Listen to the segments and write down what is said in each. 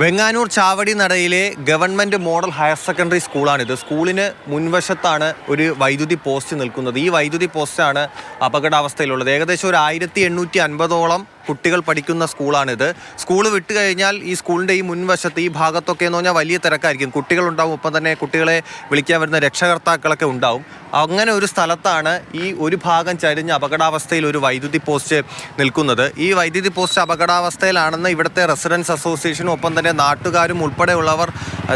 വെങ്ങാനൂർ ചാവടി നടയിലെ government model higher secondary സ്കൂളാണിത്. സ്കൂളിന് മുൻവശത്താണ് ഒരു വൈദ്യുതി പോസ്റ്റ് നിൽക്കുന്നത്. ഈ വൈദ്യുതി പോസ്റ്റാണ് അപകടാവസ്ഥയിലുള്ളത്. ഏകദേശം ഒരു ആയിരത്തി എണ്ണൂറ്റി അൻപതോളം കുട്ടികൾ പഠിക്കുന്ന സ്കൂളാണിത്. സ്കൂൾ വിട്ട് കഴിഞ്ഞാൽ ഈ സ്കൂളിന്റെ ഈ മുൻവശത്ത് ഈ ഭാഗത്തൊക്കെ എന്ന് പറഞ്ഞാൽ വലിയ തിരക്കായിരിക്കും. കുട്ടികളുണ്ടാവും ഒപ്പം തന്നെ കുട്ടികളെ വിളിക്കാൻ വരുന്ന രക്ഷകർത്താക്കളൊക്കെ ഉണ്ടാവും. അങ്ങനെ ഒരു സ്ഥലത്താണ് ഈ ഒരു ഭാഗം ചരിഞ്ഞ് അപകടാവസ്ഥയിൽ ഒരു വൈദ്യുതി പോസ്റ്റ് നിൽക്കുന്നത്. ഈ വൈദ്യുതി പോസ്റ്റ് അപകടാവസ്ഥയിലാണെന്ന് ഇവിടുത്തെ റെസിഡൻസ് അസോസിയേഷനും ഒപ്പം തന്നെ നാട്ടുകാരും ഉൾപ്പെടെയുള്ളവർ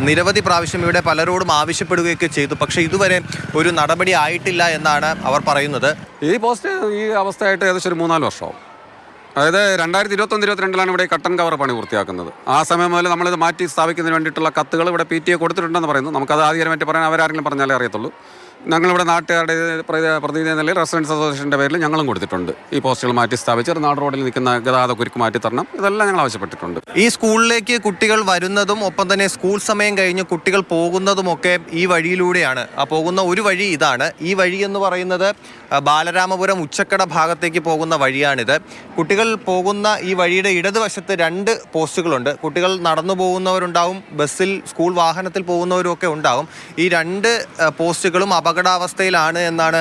നിരവധി പ്രാവശ്യം ഇവിടെ പലരോടും ആവശ്യപ്പെടുകയൊക്കെ ചെയ്തു. പക്ഷേ ഇതുവരെ ഒരു നടപടി ആയിട്ടില്ല എന്നാണ് അവർ പറയുന്നത്. ഈ പോസ്റ്റ് ഈ അവസ്ഥയായിട്ട് ഏകദേശം ഒരു മൂന്നാൽ വർഷമാവും. അതായത് രണ്ടായിരത്തി ഇരുപത്തൊന്ന് ഇരുപത്തിരണ്ടിലാണ് ഇവിടെ കട്ടൻ കവർ പണി പൂർത്തിയാക്കുന്നത്. ആ സമയം മുതൽ നമ്മളിത് മാറ്റി സ്ഥാപിക്കുന്നതിന് വേണ്ടിയിട്ടുള്ള കത്തുകൾ ഇവിടെ പി ടി എ കൊടുത്തിട്ടുണ്ടെന്ന് പറയുന്നു. നമുക്കത് ആധികാരമായിട്ട് പറയാൻ അവരാരെങ്കിലും പറഞ്ഞാലേ അറിയത്തുള്ളൂ. ഞങ്ങളിവിടെ നാട്ടുകാരുടെ പ്രതി- പ്രതിനിധി നിലയിൽ റെസിഡൻസ് അസോസിയേഷന്റെ പേരിൽ ഞങ്ങളും കൊടുത്തിട്ടുണ്ട്. ഈ പോസ്റ്റുകൾ മാറ്റി സ്ഥാപിച്ച് നാട് റോഡിൽ നിൽക്കുന്ന ഗതാഗത കുരുക്ക് മാറ്റി തരണം ഇതെല്ലാം ഞങ്ങൾ ആവശ്യപ്പെട്ടിട്ടുണ്ട്. ഈ സ്കൂളിലേക്ക് കുട്ടികൾ വരുന്നതും ഒപ്പം തന്നെ സ്കൂൾ സമയം കഴിഞ്ഞ് കുട്ടികൾ പോകുന്നതുമൊക്കെ ഈ വഴിയിലൂടെയാണ്. ആ പോകുന്ന ഒരു വഴി ഇതാണ്. ഈ വഴി എന്ന് പറയുന്നത് ബാലരാമപുരം ഉച്ചക്കട ഭാഗത്തേക്ക് പോകുന്ന വഴിയാണിത്. കുട്ടികൾ പോകുന്ന ഈ വഴിയുടെ ഇടതുവശത്ത് രണ്ട് പോസ്റ്റുകളുണ്ട്. കുട്ടികൾ നടന്നു പോകുന്നവരുണ്ടാവും ബസ്സിൽ സ്കൂൾ വാഹനത്തിൽ പോകുന്നവരും ഒക്കെ ഉണ്ടാവും. ഈ രണ്ട് പോസ്റ്റുകളും അപകടാവസ്ഥയിലാണ് എന്നാണ്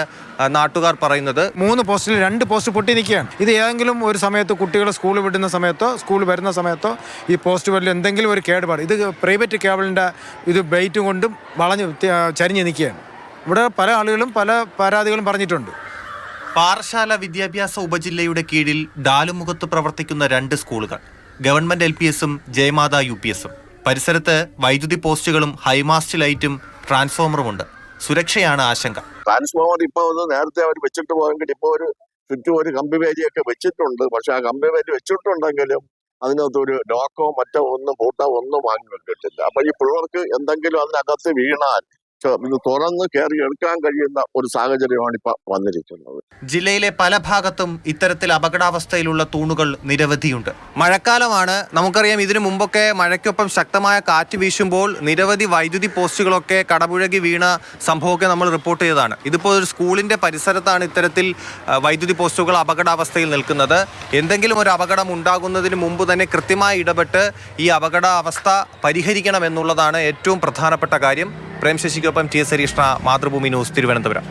നാട്ടുകാർ പറയുന്നത്. മൂന്ന് പോസ്റ്റിൽ രണ്ട് പോസ്റ്റ് പൊട്ടി നിൽക്കുകയാണ്. ഇത് ഏതെങ്കിലും ഒരു സമയത്ത് കുട്ടികൾ സ്കൂൾ വിടുന്ന സമയത്തോ സ്കൂൾ വരുന്ന സമയത്തോ ഈ പോസ്റ്റ് വല്ല എന്തെങ്കിലും ഒരു കേടുപാട്. ഇത് പ്രൈവറ്റ് കേബിളിന്റെ ഇത് ബെയ്റ്റ് കൊണ്ടും വളഞ്ഞ് ചരിഞ്ഞ് നിൽക്കുകയാണ്. ഇവിടെ പല ആളുകളും പല പരാതികളും പറഞ്ഞിട്ടുണ്ട്. പാറശാല വിദ്യാഭ്യാസ ഉപജില്ലയുടെ കീഴിൽ ഡാലുമുഖത്ത് പ്രവർത്തിക്കുന്ന രണ്ട് സ്കൂളുകൾ ഗവൺമെന്റ് എൽ പി എസും ജയമാത യു പി എസും. പരിസരത്ത് വൈദ്യുതി പോസ്റ്റുകളും ഹൈമാസ്റ്റ് ലൈറ്റും ട്രാൻസ്ഫോമറുമുണ്ട്. സുരക്ഷയാണ് ആശങ്ക. ട്രാൻസ്ഫോമർ ഇപ്പൊ ഒന്ന് നേരത്തെ അവർ വെച്ചിട്ട് പോയെങ്കിൽ ഇപ്പൊ ഒരു ചുറ്റും ഒരു കമ്പി വേലിയൊക്കെ വെച്ചിട്ടുണ്ട്. പക്ഷെ ആ കമ്പി വേലി വെച്ചിട്ടുണ്ടെങ്കിലും അതിനകത്ത് ഒരു ലോക്കോ മറ്റോ ഒന്നും പൂട്ടോ ഒന്നും വാങ്ങി വെച്ചിട്ടില്ല. അപ്പൊ ഈ പിള്ളേർക്ക് എന്തെങ്കിലും അതിനകത്ത് വീണാൽ ഇത് തുറന്ന് കയറി എടുക്കാൻ കഴിയുന്ന ഒരു സാഹചര്യമാണ് ഇപ്പൊ വന്നിരിക്കുന്നത്. ജില്ലയിലെ പല ഭാഗത്തും ഇത്തരത്തിൽ അപകടാവസ്ഥയിലുള്ള തൂണുകൾ നിരവധിയുണ്ട്. മഴക്കാലമാണ്. നമുക്കറിയാം ഇതിനു മുമ്പൊക്കെ മഴയ്ക്കൊപ്പം ശക്തമായ കാറ്റ് വീശുമ്പോൾ നിരവധി വൈദ്യുതി പോസ്റ്റുകളൊക്കെ കടപുഴകി വീണ സംഭവമൊക്കെ നമ്മൾ റിപ്പോർട്ട് ചെയ്തതാണ്. ഇതിപ്പോൾ ഒരു സ്കൂളിന്റെ പരിസരത്താണ് ഇത്തരത്തിൽ വൈദ്യുതി പോസ്റ്റുകൾ അപകടാവസ്ഥയിൽ നിൽക്കുന്നത്. എന്തെങ്കിലും ഒരു അപകടം ഉണ്ടാകുന്നതിന് മുമ്പ് തന്നെ കൃത്യമായി ഇടപെട്ട് ഈ അപകടാവസ്ഥ പരിഹരിക്കണം എന്നുള്ളതാണ് ഏറ്റവും പ്രധാനപ്പെട്ട കാര്യം. Prem ശശിക്കൊപ്പം T S Harish Mathrubhumi news Thiruvananthapuram.